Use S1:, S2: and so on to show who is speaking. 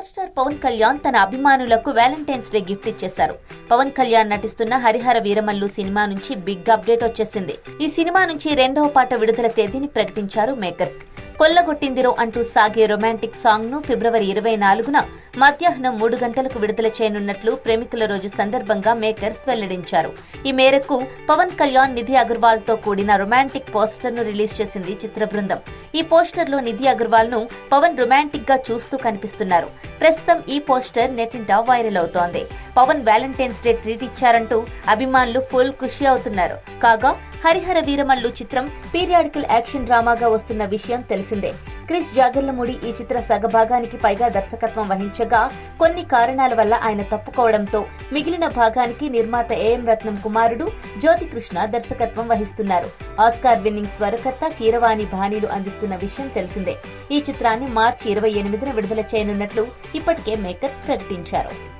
S1: Power star Pawan Kalyan తన అభిమానులకు Valentine's day gift ఇచ్చేశారు. పవన్ కళ్యాణ్ నటిస్తున్న హరిహర వీరమల్లు సినిమా నుంచి బిగ్ అప్డేట్ వచ్చేసింది. ఈ సినిమా నుంచి రెండవ పాట విడుదల తేదీని ప్రకటించారు మేకర్స్. కొల్లగొట్టిందిరో అంటూ సాగే రొమాంటిక్ సాంగ్ను ఫిబ్రవరి ఇరవై నాలుగున మధ్యాహ్నం మూడు గంటలకు విడుదల చేయనున్నట్లు ప్రేమికుల రోజు సందర్భంగా మేకర్స్ వెల్లడించారు. ఈ మేరకు పవన్ కళ్యాణ్ నిధి అగర్వాల్తో కూడిన రొమాంటిక్ పోస్టర్ను రిలీజ్ చేసింది చిత్ర బృందం. ఈ పోస్టర్లో నిధి అగర్వాల్ను పవన్ రొమాంటిక్గా చూస్తూ కనిపిస్తున్నారు. ప్రస్తుతం ఈ పోస్టర్ నెటింటా వైరల్ అవుతోంది. పవన్ వ్యాలంటైన్స్ డే ట్రీట్ ఇచ్చారంటూ అభిమానులు ఫుల్ ఖుషి అవుతున్నారు. కాగా హరిహర వీరమల్లు చిత్రం పీరియాడికల్ యాక్షన్ డ్రామాగా వస్తున్న విషయం తెలిసింది. క్రిష్ జాగర్లమూడి ఈ చిత్ర సగభాగానికి పైగా దర్శకత్వం వహించగా కొన్ని కారణాల వల్ల ఆయన తప్పుకోవడంతో మిగిలిన భాగానికి నిర్మాత ఏఎం రత్నం కుమారుడు జ్యోతికృష్ణ దర్శకత్వం వహిస్తున్నారు. ఆస్కార్ విన్నింగ్ స్వరకర్త కీరవాణి బాణీలు అందిస్తున్న విషయం తెలిసిందే. ఈ చిత్రాన్ని మార్చి ఇరవై ఎనిమిదిన విడుదల చేయనున్నట్లు ఇప్పటికే మేకర్స్ ప్రకటించారు.